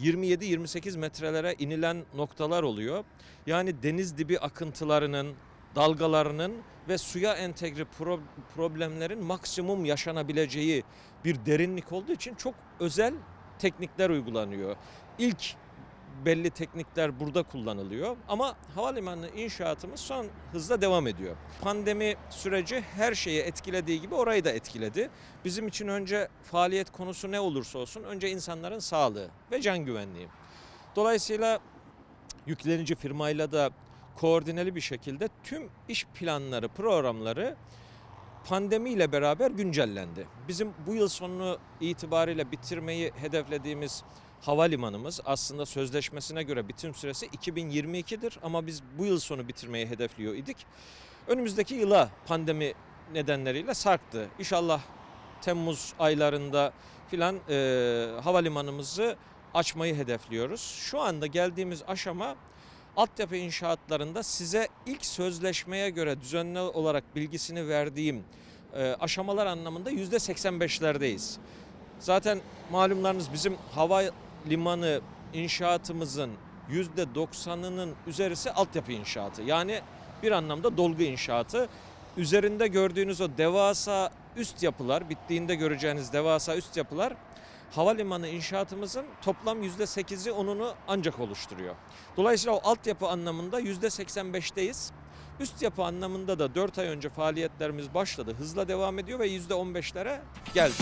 27-28 metrelere inilen noktalar oluyor. Yani deniz dibi akıntılarının, dalgalarının ve suya entegre pro- problemlerin maksimum yaşanabileceği bir derinlik olduğu için çok özel teknikler uygulanıyor. İlk belli teknikler burada kullanılıyor ama havalimanı inşaatımız son hızla devam ediyor. Pandemi süreci her şeyi etkilediği gibi orayı da etkiledi. Bizim için önce faaliyet konusu ne olursa olsun önce insanların sağlığı ve can güvenliği. Dolayısıyla yüklenici firmayla da koordineli bir şekilde tüm iş planları, programları pandemiyle beraber güncellendi. Bizim bu yıl sonu itibariyle bitirmeyi hedeflediğimiz havalimanımız aslında sözleşmesine göre bitim süresi 2022'dir ama biz bu yıl sonu bitirmeyi hedefliyor idik. Önümüzdeki yıla pandemi nedenleriyle sarktı. İnşallah Temmuz aylarında filan e, havalimanımızı açmayı hedefliyoruz. Şu anda geldiğimiz aşama altyapı inşaatlarında size ilk sözleşmeye göre düzenli olarak bilgisini verdiğim e, aşamalar anlamında yüzde 85'lerdeyiz. Zaten malumlarınız bizim hava limanı inşaatımızın yüzde 90'ının üzerisi altyapı inşaatı. Yani bir anlamda dolgu inşaatı. Üzerinde gördüğünüz o devasa üst yapılar, bittiğinde göreceğiniz devasa üst yapılar havalimanı inşaatımızın toplam yüzde 8'i onunu ancak oluşturuyor. Dolayısıyla o altyapı anlamında yüzde 85'teyiz. Üst yapı anlamında da 4 ay önce faaliyetlerimiz başladı. Hızla devam ediyor ve yüzde 15'lere geldi.